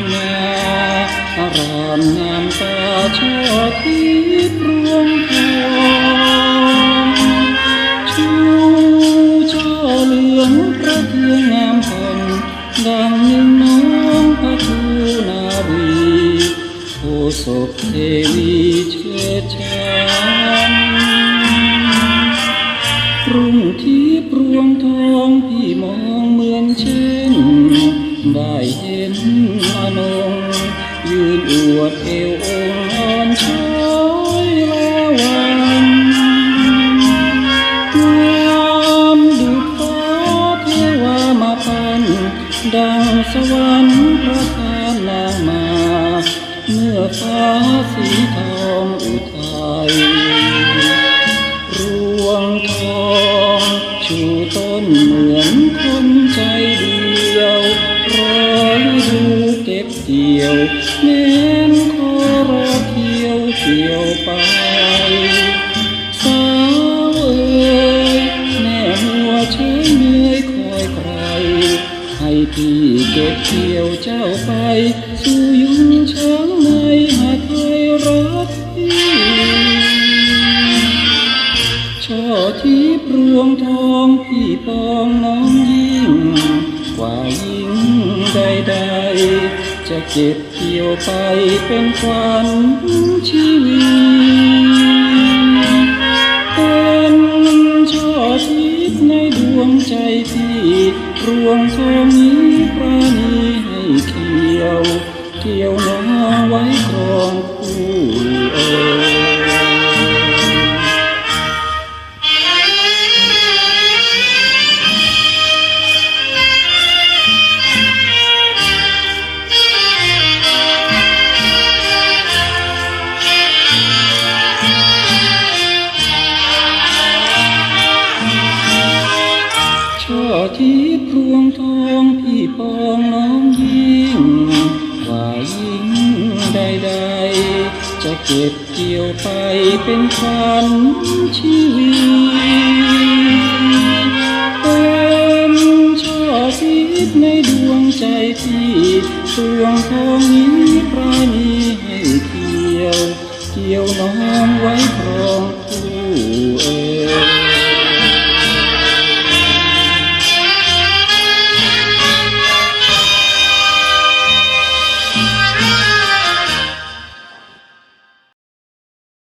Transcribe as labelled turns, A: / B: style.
A: ำนาอรามงามตาชอทิพรวงทองชูช่อเหลืองพระเทียงงามพันดังนิ่งน้องพระทูนาวีโอศพเทวีเชิดชันรุ่งทิพรวงทองที่มองเหมือนเช่นได้ วดเอวอ่อนช้อยลาวันงามดุจฟ้าเทวามาพันดังสวรรค์พระทานลามา เมื่อฟ้าสีทองอุทัยรวงทองชูต้นเหมือนคนใจเดียวรอ เที่ยวแม้นขอรอเที่ยวเกี่ยวไปสาวเอ่ยแม่หัวเฉยเมื่อยคอยใคร ให้พี่เก็บเกี่ยวเจ้าไป สู่ยุงช้างในหาไทยรักพี่ช่อที่พรวงทองพี่ปอง จิตเกี่ยวไปเป็นควันชีวิตเป็นช่อทิศในดวงใจพี่รวงทองนี้ประนี ช่อที่พรวงทองพี่ปองน้องยิ่งว่ายิ่งใดๆจะเก็บเกี่ยวไปเป็นขวัญชีวิตเป็นช่อทิพย์ในดวงใจพี่พรวงทองนี้ปราณี